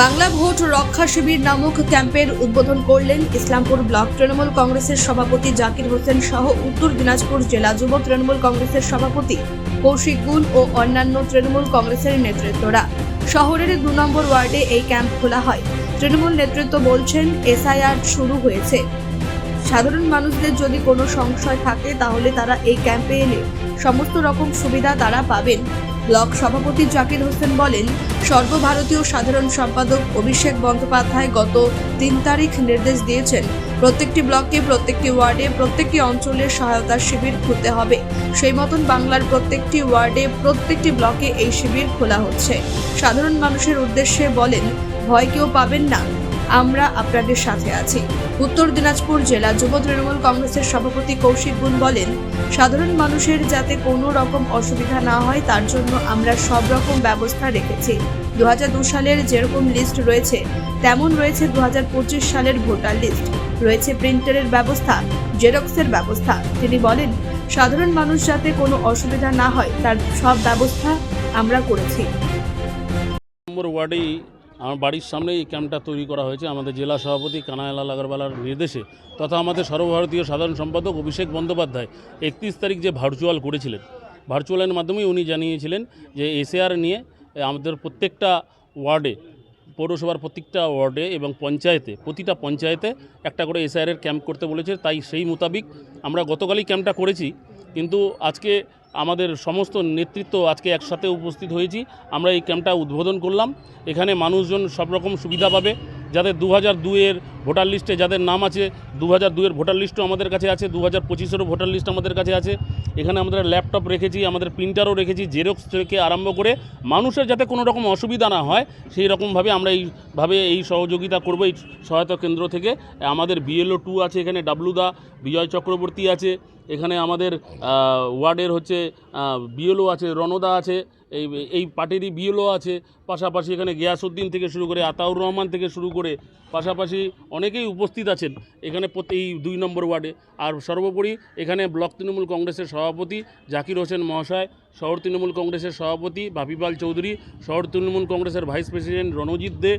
Bangla vote রক্ষা শিবির নামক ক্যাম্পের উদ্বোধন করলেন ইসলামপুর ব্লক তৃণমূল কংগ্রেসের সভাপতি জাকির হোসেন সহ উত্তর দিনাজপুর জেলা যুব তৃণমূল কংগ্রেসের সভাপতি কৌশিক গুল ও অন্যান্য তৃণমূল কংগ্রেসের নেতৃত্বরা। শহরের দু নম্বর ওয়ার্ডে এই ক্যাম্প খোলা হয়। তৃণমূল নেতৃত্ব বলছেন, এসআইআর শুরু হয়েছে। সাধারণ মানুষদের যদি কোনো সংশয় থাকে, তাহলে তারা এই ক্যাম্পে এলে সমস্ত রকম সুবিধা তারা পাবেন। ব্লক সভাপতি জাকির হোসেন বলেন, সর্বভারতীয় সাধারণ সম্পাদক অভিষেক বন্দ্যোপাধ্যায় গত তিন তারিখ নির্দেশ দিয়েছেন, প্রত্যেকটি ব্লকে প্রত্যেকটি ওয়ার্ডে, প্রত্যেকটি অঞ্চলের সহায়তা শিবির খুলতে হবে। সেই মতন বাংলার প্রত্যেকটি ওয়ার্ডে, প্রত্যেকটি ব্লকে এই শিবির খোলা হচ্ছে। সাধারণ মানুষের উদ্দেশ্যে বলেন, ভয় কেউ পাবেন না। আমরা আপনাদের সাথে আছি। উত্তর দিনাজপুর জেলা যুব তৃণমূল কংগ্রেসের সভাপতি কৌশিক গুণ বলেন, সাধারণ মানুষের যাতে কোনো রকম অসুবিধা না হয়, তার জন্য আমরা সব রকম ব্যবস্থা রেখেছি। দু সালের যেরকম লিস্ট রয়েছে, তেমন রয়েছে দুহাজার পঁচিশ সালের ভোটার লিস্ট রয়েছে প্রিন্টারের ব্যবস্থা জেরক্সের ব্যবস্থা। তিনি বলেন, সাধারণ মানুষ যাতে কোনো অসুবিধা না হয়, তার সব ব্যবস্থা আমরা করেছি। আমার বাড়ির সামনে এই ক্যাম্পটা তৈরি করা হয়েছে। আমাদের জেলা সভাপতি কানায়ালাল আগরওয়ালার নির্দেশে তথা আমাদের সর্বভারতীয় সাধারণ সম্পাদক অভিষেক বন্দ্যোপাধ্যায় একত্রিশ তারিখ যে ভার্চুয়াল করেছিলেন। ভার্চুয়ালের মাধ্যমেই উনি জানিয়েছিলেন যে এসএআর নিয়ে আমাদের প্রত্যেকটা ওয়ার্ডে, পৌরসভার প্রত্যেকটা ওয়ার্ডে এবং পঞ্চায়েতে, প্রতিটা পঞ্চায়েতে একটা করে এসআইআরের ক্যাম্প করতে বলেছে। তাই সেই মোতাবিক আমরা গতকালই ক্যাম্পটা করেছি। কিন্তু আজকে আমাদের সমস্ত নেতৃত্ব আজকে একসাথে উপস্থিত হয়েছি। আমরা এই ক্যাম্পটা উদ্বোধন করলাম। এখানে মানুষজন সব রকম সুবিধা পাবে। যাদের দু হাজার দুয়ের ভোটার লিস্টে যাদের নাম আছে দু হাজার দুয়ের ভোটার লিস্টও আমাদের কাছে আছে দু হাজার পঁচিশেরও ভোটার লিস্ট আমাদের কাছে আছে। এখানে আমাদের ল্যাপটপ রেখেছি, আমাদের প্রিন্টারও রেখেছি, জেরক্স থেকে আরম্ভ করে মানুষের যাতে কোনো রকম অসুবিধা না হয়, সেই রকমভাবে আমরা এইভাবে এই সহযোগিতা করব, এই সহায়তা কেন্দ্র থেকে। আমাদের বিএলও টু আছে, এখানে ডাব্লুদা বিজয় চক্রবর্তী আছে, এখানে আমাদের ওয়ার্ডের হচ্ছে বিএলও আছে, রণদা আছে এই এই পার্টিরই বিএলও আছে, পাশাপাশি এখানে গিয়াসউদ্দিন থেকে শুরু করে আতাউর রহমান থেকে শুরু করে পাশাপাশি অনেকেই উপস্থিত আছেন। এখানে এই দুই নম্বর ওয়ার্ডে। আর সর্বোপরি এখানে ব্লক তৃণমূল কংগ্রেসের সভাপতি জাকির হোসেন মহাশয় শহর তৃণমূল কংগ্রেসের সভাপতি বাপিপাল চৌধুরী, শহর তৃণমূল কংগ্রেসের ভাইস প্রেসিডেন্ট রণজিৎ দে,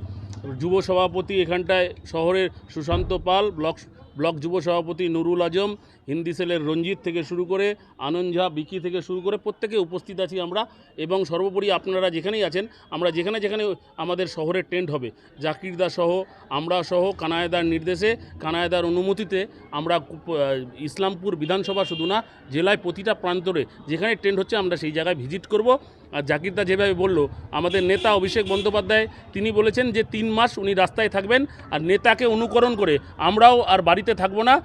যুব সভাপতি এখানটায় শহরের সুশান্ত পাল, ব্লক ব্লক যুব সভাপতি নুরুল আজম, হিন্দি সেলের রঞ্জিত থেকে শুরু করে আনন্দ ঝা, বিকি থেকে শুরু করে প্রত্যেকে উপস্থিত আছি আমরা এবং সর্বোপরি আপনারা যেখানেই আছেন, আমরা যেখানে যেখানে আমাদের শহরে টেন্ট হবে। জাকিরদা সহ, আমরা সহ, কানায়দার নির্দেশে, কানায়দার অনুমতিতে আমরা ইসলামপুর বিধানসভা শুধু না, জেলায় প্রতিটা প্রান্তরে যেখানে টেন্ট হচ্ছে আমরা সেই জায়গায় ভিজিট করব। আর জাকিরদা যেভাবে বলল, আমাদের নেতা অভিষেক বন্দ্যোপাধ্যায়, তিনি বলেছেন যে তিন মাস উনি রাস্তায় থাকবেন আর নেতাকে অনুকরণ করে আমরাও আর বাড়িতে থাকব না।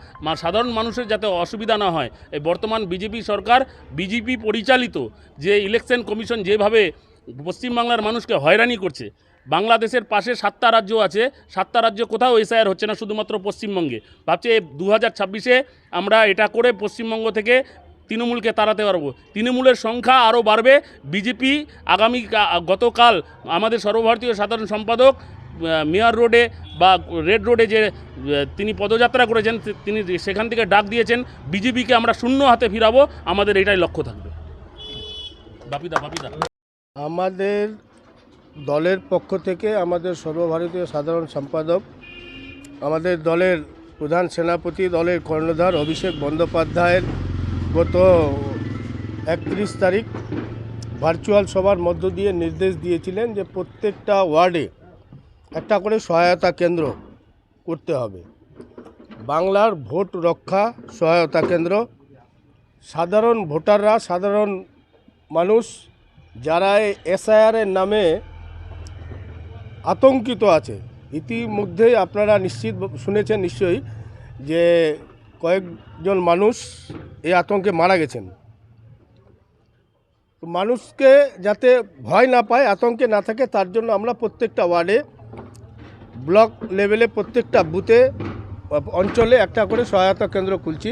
সাধারণ মানুষের যাতে অসুবিধা না হয়। এই বর্তমান বিজেপি সরকার, বিজেপি পরিচালিত যে ইলেকশন কমিশন যেভাবে পশ্চিমবাংলার মানুষকে হয়রানি করছে, বাংলাদেশের পাশে সাতটা রাজ্য আছে, সাতটা রাজ্য কোথাও এসআইআর হচ্ছে না, শুধুমাত্র পশ্চিমবঙ্গে। ভাবছে দু হাজার ছাব্বিশে আমরা এটা করে পশ্চিমবঙ্গ থেকে তৃণমূলকে তাড়াতে পারব। তৃণমূলের সংখ্যা আরও বাড়বে। বিজেপি আগামী গতকাল আমাদের সর্বভারতীয় সাধারণ সম্পাদক মেয়র রোডে বা রেড রোডে যে তিনি পদযাত্রা করেছেন তিনি সেখান থেকে ডাক দিয়েছেন, বিজেপিকে আমরা শূন্য হাতে ফিরাবো। আমাদের এটাই লক্ষ্য থাকবে। বাপিদা বাপিদা। আমাদের দলের পক্ষ থেকে আমাদের সর্বভারতীয় সাধারণ সম্পাদক, আমাদের দলের প্রধান সেনাপতি, দলের কর্ণধার অভিষেক বন্দ্যোপাধ্যায়ের গত একত্রিশ তারিখ ভার্চুয়াল সভার মধ্য দিয়ে নির্দেশ দিয়েছিলেন যে প্রত্যেকটা ওয়ার্ডে একটা করে সহায়তা কেন্দ্র করতে হবে। বাংলার ভোট রক্ষা সহায়তা কেন্দ্র। সাধারণ ভোটাররা, সাধারণ মানুষ যারা এসআইআরের নামে আতঙ্কিত আছে, ইতিমধ্যেই আপনারা নিশ্চিত শুনেছেন নিশ্চয়ই যে কয়েকজন মানুষ এই আতঙ্কে মারা গেছেন। মানুষকে যাতে ভয় না পায়, আতঙ্কে না থাকে, তার জন্য আমরা প্রত্যেকটা ওয়ার্ডে ব্লক লেভেলে প্রত্যেকটা বুথে, অঞ্চলে একটা করে সহায়তা কেন্দ্র খুলছি,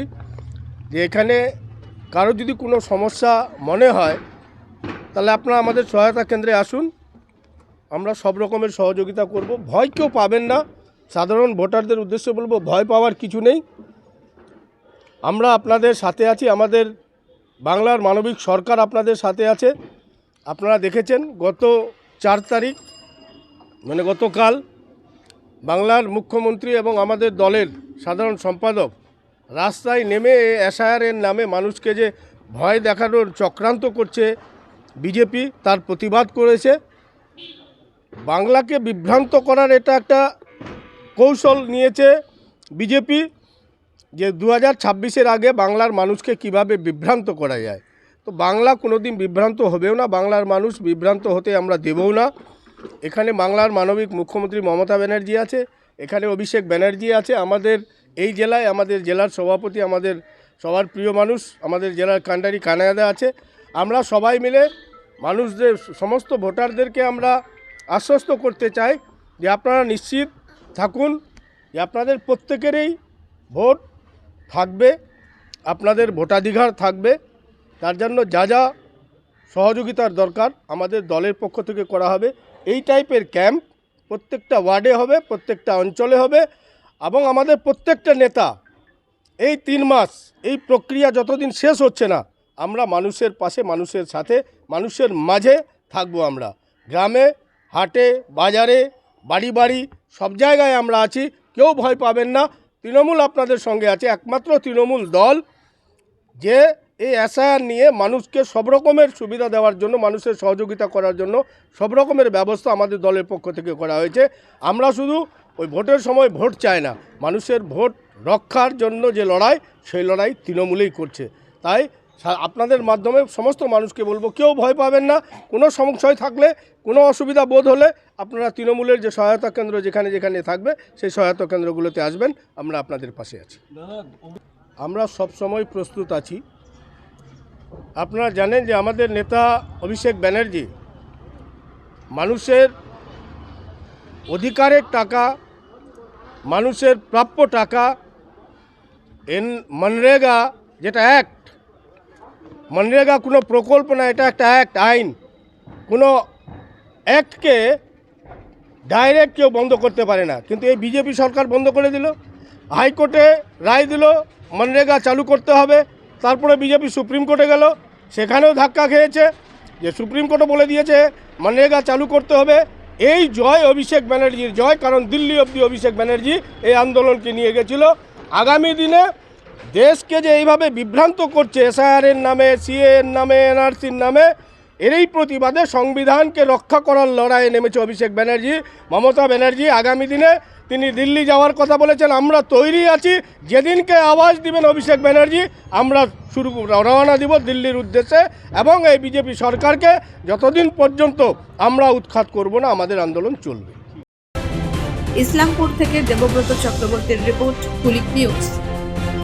যে এখানে কারও যদি কোনো সমস্যা মনে হয়, তাহলে আপনারা আমাদের সহায়তা কেন্দ্রে আসুন। আমরা সব রকমের সহযোগিতা করব। ভয় কেউ পাবেন না। সাধারণ ভোটারদের উদ্দেশ্যে বলব, ভয় পাওয়ার কিছু নেই। আমরা আপনাদের সাথে আছি, আমাদের বাংলার মানবিক সরকার আপনাদের সাথে আছে। আপনারা দেখেছেন, গত চার তারিখ মানে গতকাল বাংলার মুখ্যমন্ত্রী এবং আমাদের দলের সাধারণ সম্পাদক রাস্তায় নেমে এসআইআরের নামে মানুষকে যে ভয় দেখানোর চক্রান্ত করছে বিজেপি, তার প্রতিবাদ করেছে। বাংলাকে বিভ্রান্ত করার এটা একটা কৌশল নিয়েছে বিজেপি। যে দু হাজার ছাব্বিশের আগে বাংলার মানুষকে কীভাবে বিভ্রান্ত করা যায়। তো বাংলা কোনোদিন বিভ্রান্ত হবেও না, বাংলার মানুষ বিভ্রান্ত হতে আমরা দেবও না। এখানে বাংলার মানবিক মুখ্যমন্ত্রী মমতা ব্যানার্জি আছে, এখানে অভিষেক ব্যানার্জি আছে। আমাদের এই জেলায় আমাদের জেলার সভাপতি, আমাদের সবার প্রিয় মানুষ, আমাদের জেলার কান্ডারি কানায়াদা আছে। আমরা সবাই মিলে মানুষদের, সমস্ত ভোটারদেরকে আমরা আশ্বস্ত করতে চাই যে আপনারা নিশ্চিত থাকুন যে আপনাদের প্রত্যেকেরই ভোট থাকবে, আপনাদের ভোটাধিকার থাকবে, তার জন্য যা যা সহযোগিতার দরকার আমাদের দলের পক্ষ থেকে করা হবে। এই টাইপের ক্যাম্প প্রত্যেকটা ওয়ার্ডে হবে, প্রত্যেকটা অঞ্চলে হবে এবং আমাদের প্রত্যেকটা নেতা এই তিন মাস, এই প্রক্রিয়া যতদিন শেষ হচ্ছে না, আমরা মানুষের পাশে, মানুষের সাথে, মানুষের মাঝে থাকব আমরা। গ্রামে, হাটে, বাজারে, বাড়ি বাড়ি, সব জায়গায় আমরা আছি, কেউ ভয় পাবেন না। তৃণমূল আপনাদের সঙ্গে আছে, একমাত্র তৃণমূল দল, যে এই এসআইআর নিয়ে মানুষকে সব রকমের সুবিধা দেওয়ার জন্য, মানুষের সহযোগিতা করার জন্য সব রকমের ব্যবস্থা আমাদের দলের পক্ষ থেকে করা হয়েছে। আমরা শুধু ওই ভোটের সময় ভোট চাই না, মানুষের ভোট রক্ষার জন্য যে লড়াই, সেই লড়াই তৃণমূলেই করছে। তাই আপনাদের মাধ্যমে সমস্ত মানুষকে বলব, কেউ ভয় পাবেন না, কোনো সংশয় থাকলে, কোনো অসুবিধা বোধ হলে আপনারা তৃণমূলের যে সহায়তা কেন্দ্র যেখানে যেখানে থাকবে, সেই সহায়তা কেন্দ্রগুলোতে আসবেন, আমরা আপনাদের পাশে আছি। আমরা সব সময় প্রস্তুত আছি। আপনারা জানেন যে আমাদের নেতা অভিষেক ব্যানার্জি মানুষের অধিকারের টাকা, মানুষের প্রাপ্য টাকা, এন মনরেগা, যেটা অ্যাক্ট মনরেগা কোনো প্রকল্প না, এটা একটা অ্যাক্ট আইন। কোনো অ্যাক্টকে ডাইরেক্ট কেউ বন্ধ করতে পারে না। কিন্তু এই বিজেপি সরকার বন্ধ করে দিল, হাইকোর্টে রায় দিল, মনরেগা চালু করতে হবে, তারপরে বিজেপি সুপ্রিম কোর্টে গেল, সেখানেও ধাক্কা খেয়েছে। যে সুপ্রিম কোর্টও বলে দিয়েছে, মনরেগা চালু করতে হবে। এই জয় অভিষেক ব্যানার্জির জয়, কারণ দিল্লি অবধি অভিষেক ব্যানার্জি এই আন্দোলনকে নিয়ে গেছিল। আগামী দিনে দেশকে যে এইভাবে বিভ্রান্ত করছে এসআইআরের নামে সিএর নামে এনআরসির নামে এরই প্রতিবাদে সংবিধানকে রক্ষা করার লড়াইয়ে নেমেছে অভিষেক ব্যানার্জি। মমতা ব্যানার্জি আগামী দিনে তিনি দিল্লি যাওয়ার কথা বলেছেন, আমরা তৈরি আছি, যেদিনকে আওয়াজ দিবেন অভিষেক ব্যানার্জি, আমরা শুরু রওনা দিব দিল্লির উদ্দেশ্যে এবং এই বিজেপি সরকারকে যতদিন পর্যন্ত আমরা উৎখাত করব না, আমাদের আন্দোলন চলবে। ইসলামপুর থেকে দেবব্রত চক্রবর্তীর রিপোর্ট, কুলিক নিউজ।